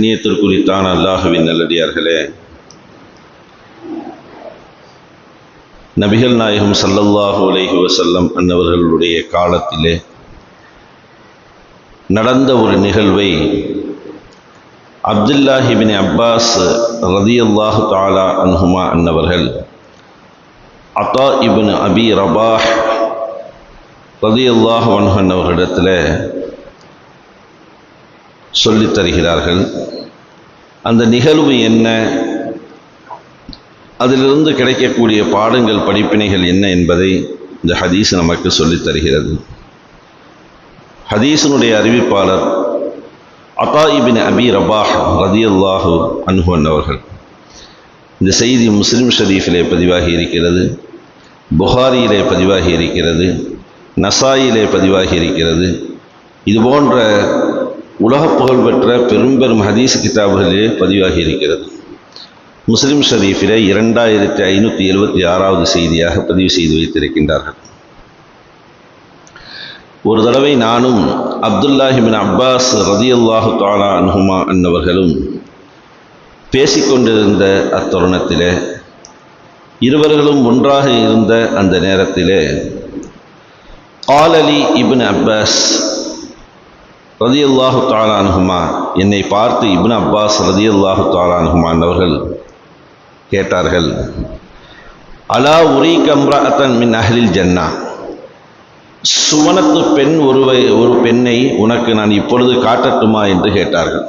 நீயத்திற்குரித்தான அல்லாஹுவின் நல்லடியார்களே. நபிகள் நாயகம் சல்லல்லாஹு அலைஹி வசல்லம் அன்னவர்களுடைய காலத்திலே நடந்த ஒரு நிகழ்வை அப்துல்லாஹிபின் அப்பாஸ் ரதியல்லாஹு தாலா அன்ஹுமா அன்னவர்கள் அத்தா இபின் அபி ரபாஹ் ரதியல்லாஹு அன்ஹன் அவர்களிடத்தில் சொல்லித் தருகிறார்கள். அந்த நிகழ்வு என்ன? அதிலிருந்து கிடைக்கக்கூடிய பாடங்கள் படிப்பினைகள் என்ன என்பதை இந்த ஹதீஸ் நமக்கு சொல்லித் தருகிறது. ஹதீஸினுடைய அறிவிப்பாளர் அத்தாயிபின் அபி ரபாஹ் ரதியல்லாஹு அன்ஹுவன் அவர்கள் இந்த செய்தி முஸ்லிம் ஷரீஃபிலே பதிவாகி இருக்கிறது புகாரியிலே பதிவாகி இருக்கிறது நசாயிலே பதிவாகி இருக்கிறது. இது போன்ற உலக புகழ்பெற்ற பெரும் பெரும் ஹதீஸ் கிதாபுகளிலே பதிவாகி இருக்கிறது முஸ்லிம் ஷரீஃபிலே இரண்டாயிரத்தி ஐநூற்றி எழுபத்தி ஆறாவது செய்தியாக பதிவு செய்து வைத்திருக்கின்றார்கள். ஒரு தடவை நானும் அப்துல்லாஹிபின் அப்பாஸ் ரதியல்லாஹு தாலா அன்ஹுமா அன்னவர்களும் பேசிக்கொண்டிருந்த அத்தருணத்திலே இருவர்களும் ஒன்றாக இருந்த அந்த நேரத்திலே ஆலலி இபின் அப்பாஸ் ரதியல்லாஹு தாலானுகுமா என்னை பார்த்து இப்னு அப்பாஸ் ரதியல்லாஹு தாலானுகுமான் அவர்கள் கேட்டார்கள். அலா உரி கம்ராத்தன் மின் அஹ்லில் ஜன்னா. சுவனத்து பெண் ஒருவை ஒரு பெண்ணை உனக்கு நான் இப்பொழுது காட்டட்டுமா? என்று கேட்டார்கள்.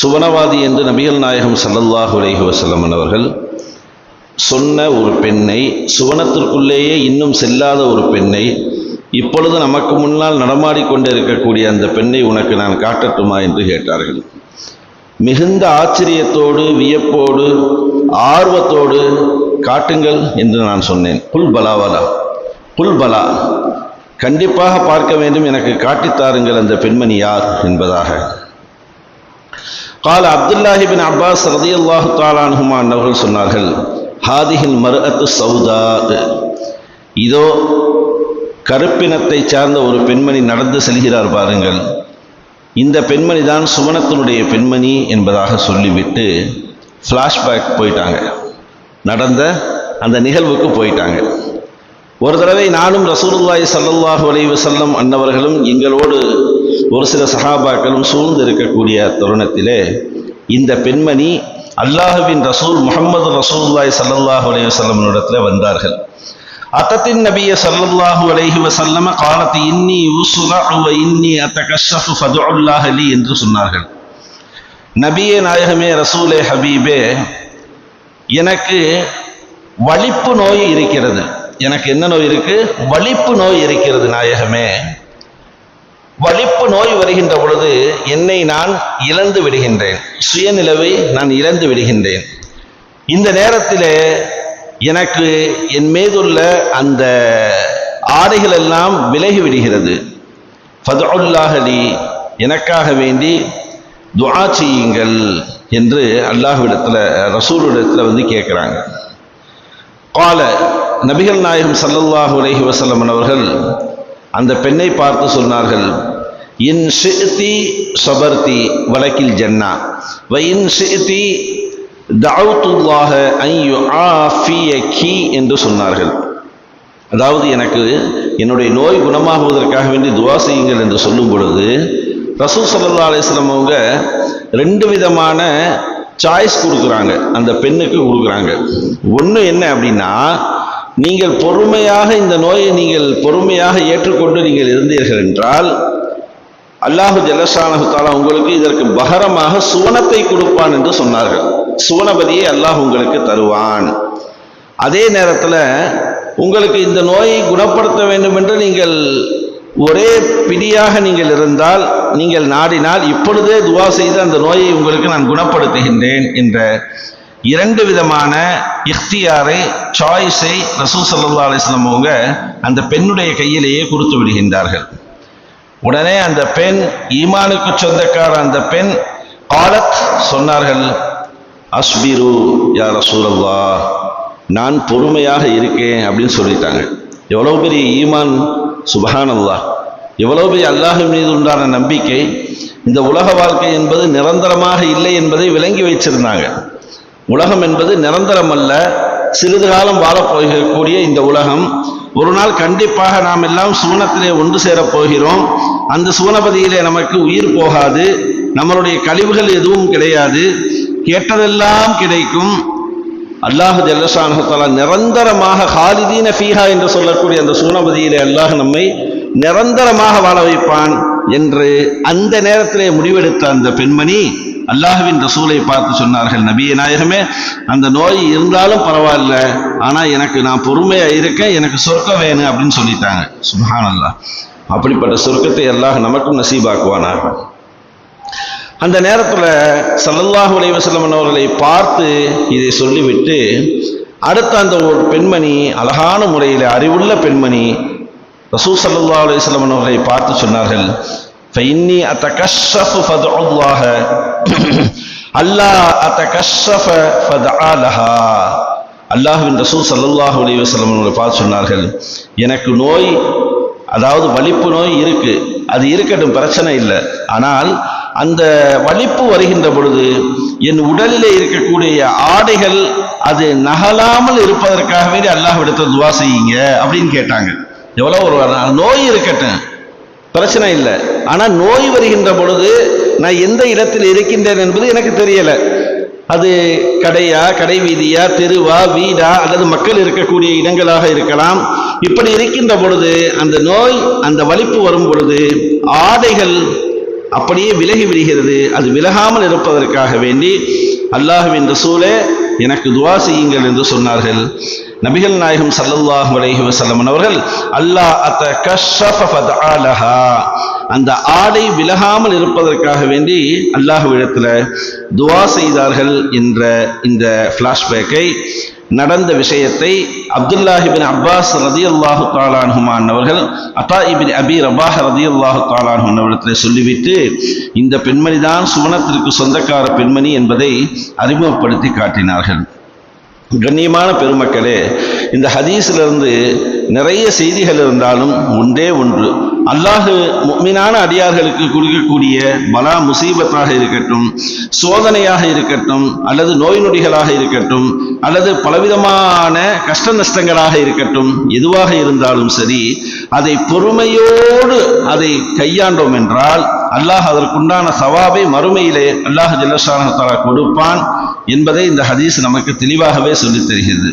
சுவனவாதி என்று நபிகள் நாயகம் சல்லல்லாஹு அலைஹி வஸல்லம் அவர்கள் சொன்ன ஒரு பெண்ணை சுவனத்திற்குள்ளேயே இன்னும் செல்லாத ஒரு பெண்ணை இப்பொழுது நமக்கு முன்னால் நடமாடிக்கொண்டிருக்கக்கூடிய அந்த பெண்ணை உனக்கு நான் காட்டட்டுமா என்று கேட்டார்கள். மிகுந்த ஆச்சரியத்தோடு வியப்போடு ஆர்வத்தோடு காட்டுங்கள் என்று நான் சொன்னேன். புல் பலாவலா புல் பலா. கண்டிப்பாக பார்க்க வேண்டும் எனக்கு காட்டித்தாருங்கள் அந்த பெண்மணி யார் என்பதாக. கால அப்துல்லாஹிபின் அப்பாஸ் ரதியல்லாஹு தாலானுமா அவர்கள் சொன்னார்கள் ஹாதிஹில் மருஅத்து சவுதா இதோ கருப்பினத்தை சார்ந்த ஒரு பெண்மணி நடந்து செல்கிறார் பாருங்கள். இந்த பெண்மணி தான் சுவனத்தினுடைய பெண்மணி என்பதாக சொல்லிவிட்டு ஃப்ளாஷ்பேக் போயிட்டாங்க. நடந்த அந்த நிகழ்வுக்கு போயிட்டாங்க. ஒரு தடவை நானும் ரசூலுல்லாய் சல்லல்லாஹு அலைவு செல்லம் அன்னவர்களும் எங்களோடு ஒரு சில சஹாபாக்களும் சூழ்ந்து இருக்கக்கூடிய தருணத்திலே இந்த பெண்மணி அல்லாஹுவின் ரசூல் முகமது ரசூல்லாய் சல்லல்லாஹு அலைவு செல்லம் இடத்துல வந்தார்கள். அத்தத்தின் நபிய சல்லல்லாஹு அலைஹி வஸல்லம காலத்து இன்னி உசுரா வ இன்னி அத்தகஷஃபு ஃபதுல்லாஹ் லி என்று சொன்னார்கள். நபிய நாயகமே ரசூலே ஹபீபே எனக்கு வலிப்பு நோய் இருக்கிறது. எனக்கு என்ன நோய் இருக்கு? வலிப்பு நோய் இருக்கிறது நாயகமே. வலிப்பு நோய் வருகின்ற பொழுது என்னை நான் இழந்து விடுகின்றேன். சுயநிலவை நான் இழந்து விடுகின்றேன். இந்த நேரத்திலே எனக்கு என் மீதுள்ள அந்த ஆடைகள் எல்லாம் விலகி விடுகிறது. ஃபதுல்லாஹலி எனக்காக வேண்டி துவா செய்யுங்கள் என்று அல்லாஹ்விடத்தில் ரசூலிடத்தில் வந்து கேட்குறாங்க கால நபிகள் நாயகம் சல்லல்லாஹு உலகி வசல்லமன் அவர்கள் அந்த பெண்ணை பார்த்து சொன்னார்கள் இன் ஷித்தி சபர்த்தி வழக்கில் ஜன்னா வ இன் ஷித்தி தவுத்துல்லாக ஐயு ஆஃபியகி என்று சொன்னார்கள். அதாவது எனக்கு என்னுடைய நோய் குணமாகுவதற்காக வேண்டி துவா செய்யுங்கள் என்று சொல்லும் பொழுது ரசூ சல்லா அலிஸ்லாம் அவங்க ரெண்டு விதமான சாய்ஸ் கொடுக்குறாங்க. அந்த பெண்ணுக்கு கொடுக்குறாங்க. ஒன்று என்ன அப்படின்னா நீங்கள் பொறுமையாக இந்த நோயை நீங்கள் பொறுமையாக ஏற்றுக்கொண்டு நீங்கள் இருந்தீர்கள் என்றால் அல்லாஹு ஜலசானகுத்தாலா உங்களுக்கு இதற்கு பகரமாக சுவனத்தை கொடுப்பான் என்று சொன்னார்கள். சுவனபதியை அல்லாஹ் உங்களுக்கு தருவான். அதே நேரத்தில் உங்களுக்கு இந்த நோயை குணப்படுத்த வேண்டும் என்று நீங்கள் ஒரே பிடியாக நீங்கள் இருந்தால் நீங்கள் நாடினால் இப்பொழுதே துவா செய்து அந்த நோயை உங்களுக்கு நான் குணப்படுத்துகின்றேன் என்ற இரண்டு விதமான இஃப்தியாரை சாய்ஸை ரசூல் சல்லா அலிஸ்லாம் அவங்க அந்த பெண்ணுடைய கையிலேயே கொடுத்து விடுகின்றார்கள். உடனே அந்த பெண் ஈமானுக்கு சொந்தக்கார அந்த பெண் காலத் சொன்னார்கள் அஸ்பிரு யார் ரசூலல்லா நான் பொறுமையாக இருக்கேன் அப்படின்னு சொல்லிட்டாங்க. எவ்வளோ பெரிய ஈமான் சுபஹானல்லா எவ்வளவு பெரிய அல்லாஹ் மீது உண்டான நம்பிக்கை இந்த உலக வாழ்க்கை என்பது நிரந்தரமாக இல்லை என்பதை விளங்கி வைச்சிருந்தாங்க உலகம் என்பது நிரந்தரம் அல்ல சிறிது காலம் வாழப்போகக்கூடிய இந்த உலகம். ஒரு நாள் கண்டிப்பாக நாம் எல்லாம் சுவனத்திலே ஒன்று சேரப் போகிறோம். அந்த சுவனபதியிலே நமக்கு உயிர் போகாது. நம்மளுடைய கழிவுகள் எதுவும் கிடையாது. கேட்டதெல்லாம் கிடைக்கும். அல்லாஹ் ஜல்லஷானஹத்தாலா நிரந்தரமாக ஹாலிதீன ஃபீஹா என்று சொல்லக்கூடிய அந்த சூனபதியிலே அல்லாஹ் நம்மை நிரந்தரமாக வாழ வைப்பான் என்று அந்த நேரத்திலே முடிவெடுத்த அந்த பெண்மணி அல்லாஹுவின் ரசூலை பார்த்து சொன்னார்கள் நபிய நாயகமே அந்த நோய் இருந்தாலும் பரவாயில்ல ஆனா எனக்கு நான் பொறுமையா இருக்கேன் எனக்கு சொர்க்கம் வேணும் அப்படின்னு சொல்லிட்டாங்க. சுபஹான் அல்லாஹ் அப்படிப்பட்ட சொர்க்கத்தை அல்லாஹ் நமக்கும் நசீபாக்குவானாக அந்த நேரத்தில் சல்லல்லாஹு அலைஹி அவர்களை பார்த்து இதை சொல்லிவிட்டு அடுத்த அந்த ஒரு பெண்மணி அழகான முறையில் அறிவுள்ள பெண்மணி ரசூ சல்லா அலைஹி அவர்களை பார்த்து சொன்னார்கள் ஃபைன்னி அத்தகஷ்ஷஃபு ஃபதுல்லாஹ அல்லாஹ் அத்தகஷ்ஷஃப ஃபதஆ லஹா அல்லாஹ்வின் ரசூல் சல்லல்லாஹு அலைஹி வஸல்லம் அவர்களை பார்த்து சொன்னார்கள் எனக்கு நோய் அதாவது வலிப்பு நோய் இருக்கு. அது இருக்கட்டும் பிரச்சனை இல்லை. ஆனால் அந்த வலிப்பு வருகின்ற பொழுது என் உடலிலே இருக்கக்கூடிய ஆடைகள் அது நகலாமல் இருப்பதற்காகவே அல்லாஹ் அல்லாஹ்விடத்தில் துவா செய்யுங்க அப்படின்னு கேட்டாங்க. எவ்வளோ ஒரு நோய் இருக்கட்டும். பிரச்சனை இல்லை. ஆனால் நோய் வருகின்ற பொழுது நான் எந்த இடத்தில் இருக்கின்றேன் என்பது எனக்கு தெரியலை. அது கடையா கடை வீதியா தெருவா வீடா அல்லது மக்கள் இருக்கக்கூடிய இடங்களாக இருக்கலாம். இப்படி இருக்கின்ற பொழுது அந்த நோய் அந்த வலிப்பு வரும் பொழுது ஆடைகள் அப்படியே விலகி விடுகிறது. அது விலகாமல் இருப்பதற்காக வேண்டி அல்லாஹுவின் ரசூலே எனக்கு துவா செய்யுங்கள் என்று சொன்னார்கள். நபிகள் நாயகம் சல்லல்லாஹு அலைஹி வஸல்லம் அவர்கள் அல்லாஹ் அத்த கஷ்ஷஃப ஃபதஆலஹா. அந்த ஆடை விலகாமல் இருப்பதற்காக வேண்டி அல்லாஹ்விடத்தில் துவா செய்தார்கள் என்ற இந்த ஃப்ளாஷ்பேக்கை. நடந்த விஷயத்தை அப்துல்லாஹிபின் அப்பாஸ் ரதி அல்லாஹு தாலான்ஹுமான் அவர்கள் அத்தா இபின் அபி ரபாஹ் ரதி அல்லாஹு தாலான்ஹுன் அவரிடத்தில் சொல்லிவிட்டு இந்த பெண்மணி தான் சுவனத்திற்கு சொந்தக்கார பெண்மணி என்பதை அறிமுகப்படுத்தி காட்டினார்கள். கண்ணியமான பெருமக்களே இந்த ஹதீஸிலிருந்து நிறைய செய்திகள் இருந்தாலும் ஒன்றே ஒன்று. அல்லாஹு மீனான அடியார்களுக்கு கொடுக்கக்கூடிய பலா முசீபத்தாக இருக்கட்டும் சோதனையாக இருக்கட்டும் அல்லது நோய் நொடிகளாக இருக்கட்டும் அல்லது பலவிதமான கஷ்ட நஷ்டங்களாக இருக்கட்டும் எதுவாக இருந்தாலும் சரி அதை பொறுமையோடு அதை கையாண்டோம் என்றால் அல்லாஹ் அதற்குண்டான சவாபை மறுமையிலே அல்லாஹ் ஜல்லஷானத்தாலா கொடுப்பான். என்பதை இந்த ஹதீஸ் நமக்கு தெளிவாகவே சொல்லித் தருகிறது.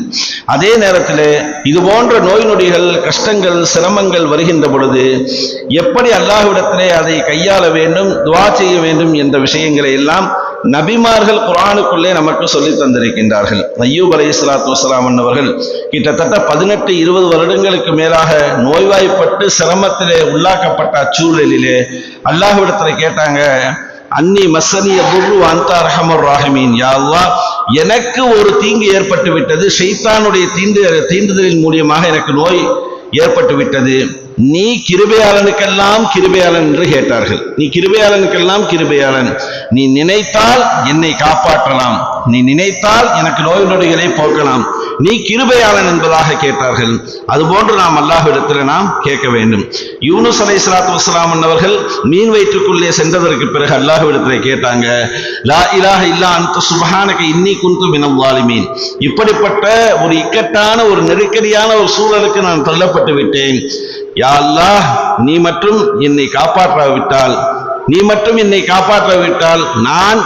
அதே நேரத்தில் இது போன்ற நோய் நொடிகள் கஷ்டங்கள் சிரமங்கள் வருகின்ற பொழுது எப்படி அல்லாஹ்விடத்திலே அதை கையாள வேண்டும் துவா செய்ய வேண்டும் என்ற விஷயங்களை எல்லாம் நபிமார்கள் குரானுக்குள்ளே நமக்கு சொல்லி தந்திருக்கின்றார்கள். ஐயூப் அலை இஸ்லாத்து வசலாம் அவர்கள் கிட்டத்தட்ட பதினெட்டு இருபது வருடங்களுக்கு மேலாக நோய்வாய்ப்பட்டு சிரமத்திலே உள்ளாக்கப்பட்ட அச்சூழலிலே அல்லாஹ்விடத்தில் கேட்டாங்க அன்னி மசனிய புரு அந்தா ரஹமர் ராஹமீன். யா எனக்கு ஒரு தீங்கு ஏற்பட்டு விட்டது ஷைத்தானுடைய தீண்டு தீண்டுதலின் மூலியமாக எனக்கு நோய் ஏற்பட்டு விட்டது நீ கிருபையாளனுக்கெல்லாம் கிருபையாளன் என்று கேட்டார்கள். நீ கிருபையாளனுக்கெல்லாம் கிருபையாளன். நீ நினைத்தால் என்னை காப்பாற்றலாம். நீ நினைத்தால் எனக்கு நோய் நொடிகளை போக்கலாம். நீ கிருபையாளன் என்பதாக கேட்டார்கள். அதுபோன்று நாம் அல்லாஹ்விடத்தில் நாம் கேட்க வேண்டும். யூனுஸ் அலை சலாத்து வஸ்லாம் அவர்கள் மீன் வயிற்றுக்குள்ளே சென்றதற்கு பிறகு அல்லாஹ்விடத்தில் கேட்டாங்க லா இலாக இல்லா அந்த சுபஹானக இன்னி குந்து மினல் வாலிமீன். இப்படிப்பட்ட ஒரு இக்கட்டான ஒரு நெருக்கடியான ஒரு சூழலுக்கு நான் தள்ளப்பட்டு விட்டேன். யா அல்லாஹ் நீ மட்டும் என்னை காப்பாற்றாவிட்டால் நீ மட்டும் என்னை காப்பாற்றாவிட்டால் நான்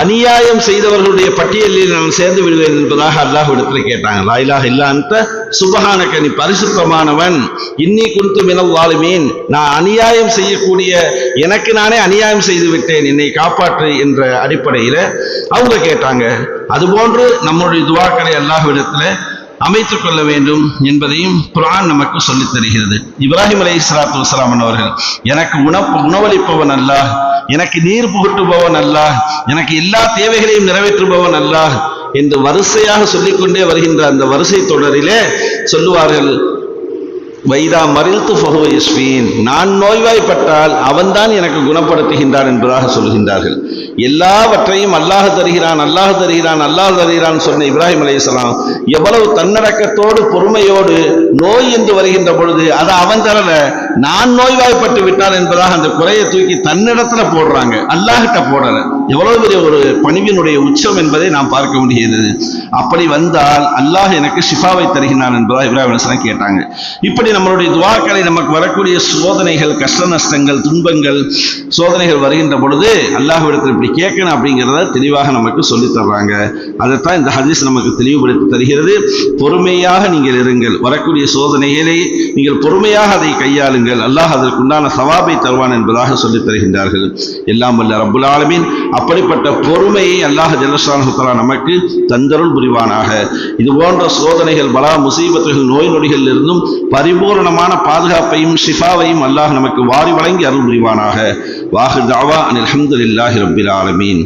அநியாயம் செய்தவர்களுடைய பட்டியலில் நான் சேர்ந்து விடுவேன் என்பதாக அல்லாஹ் இடத்துல கேட்டாங்க. லாயிலாக இல்லா அந்த நீ பரிசுத்தமானவன். இன்னி குறித்து மினல் வாழுமீன் நான் அநியாயம் செய்யக்கூடிய எனக்கு நானே அநியாயம் செய்து விட்டேன் என்னை காப்பாற்று என்ற அடிப்படையில் அவங்க கேட்டாங்க. அதுபோன்று நம்முடைய துவாக்களை அல்லாஹ் இடத்துல அமைத்துக் கொள்ள வேண்டும் என்பதையும் குரான் நமக்கு சொல்லித் தருகிறது. இப்ராஹிம் அலை இஸ்லாத்து வசலாமன் அவர்கள் எனக்கு உணவு உணவளிப்பவன் அல்ல எனக்கு நீர் புகட்டுபவன் அல்ல எனக்கு எல்லா தேவைகளையும் நிறைவேற்றுபவன் அல்ல என்று வரிசையாக சொல்லிக்கொண்டே வருகின்ற அந்த வரிசை தொடரிலே சொல்லுவார்கள் வைதா மறில்து ஃபஹுவ யஸ்வீன் நான் நோய்வாய்ப்பட்டால் அவன்தான் எனக்கு குணப்படுத்துகின்றான் என்பதாக சொல்கின்றார்கள். எல்லாவற்றையும் அல்லாஹ் தருகிறான் அல்லாஹ் தருகிறான் அல்லாஹ் தருகிறான் சொன்ன இப்ராஹிம் அலையாம் எவ்வளவு தன்னடக்கத்தோடு பொறுமையோடு நோய் என்று வருகின்ற பொழுது அதை அவன் தரல. நான் நோய்வாய்ப்பட்டு விட்டான் என்பதாக அந்த குறையை தூக்கி தன்னிடத்துல போடுறாங்க. அல்லாஹிட்ட போடல. எவ்வளவு பெரிய ஒரு பணிவினுடைய உச்சம் என்பதை நாம் பார்க்க முடிகிறது. அப்படி வந்தால் அல்லாஹ் எனக்கு ஷிஃபாவை தருகிறான் என்பதாக இப்ராஹிம் கேட்டாங்க. இப்படி நம்மளுடைய துவாக்களை நமக்கு வரக்கூடிய சோதனைகள் கஷ்ட நஷ்டங்கள் துன்பங்கள் சோதனைகள் வருகின்ற பொழுது அல்லாஹ்விடத்தில் இப்படி கேட்கணும் அப்படிங்கிறத தெளிவாக நமக்கு சொல்லித் தர்றாங்க. அதைத்தான் இந்த ஹதீஸ் நமக்கு தெளிவுபடுத்தி தருகிறது. பொறுமையாக நீங்கள் இருங்கள். வரக்கூடிய சோதனைகளை நீங்கள் பொறுமையாக அதை கையாளுங்கள். அல்லாஹ் அதற்குண்டான சவாபை தருவான் என்பதாக சொல்லித் தருகின்றார்கள். எல்லாம் வல்ல ரப்புல் ஆலமீன். அப்படிப்பட்ட பொறுமையை அல்லாஹ் ஜல்லஷானுத்தலா நமக்கு தந்தருள் புரிவானாக. இது போன்ற சோதனைகள் பலா முசீபத்துகள் நோய் நொடிகளில் இருந்தும் பரிபூரணமான பாதுகாப்பையும் ஷிஃபாவையும் அல்லாஹ் நமக்கு வாரி வழங்கி அருள் புரிவானாக. வாஹு தாவா அனில் அல்ஹம்துலில்லாஹி ரபில் ஆலமீன்.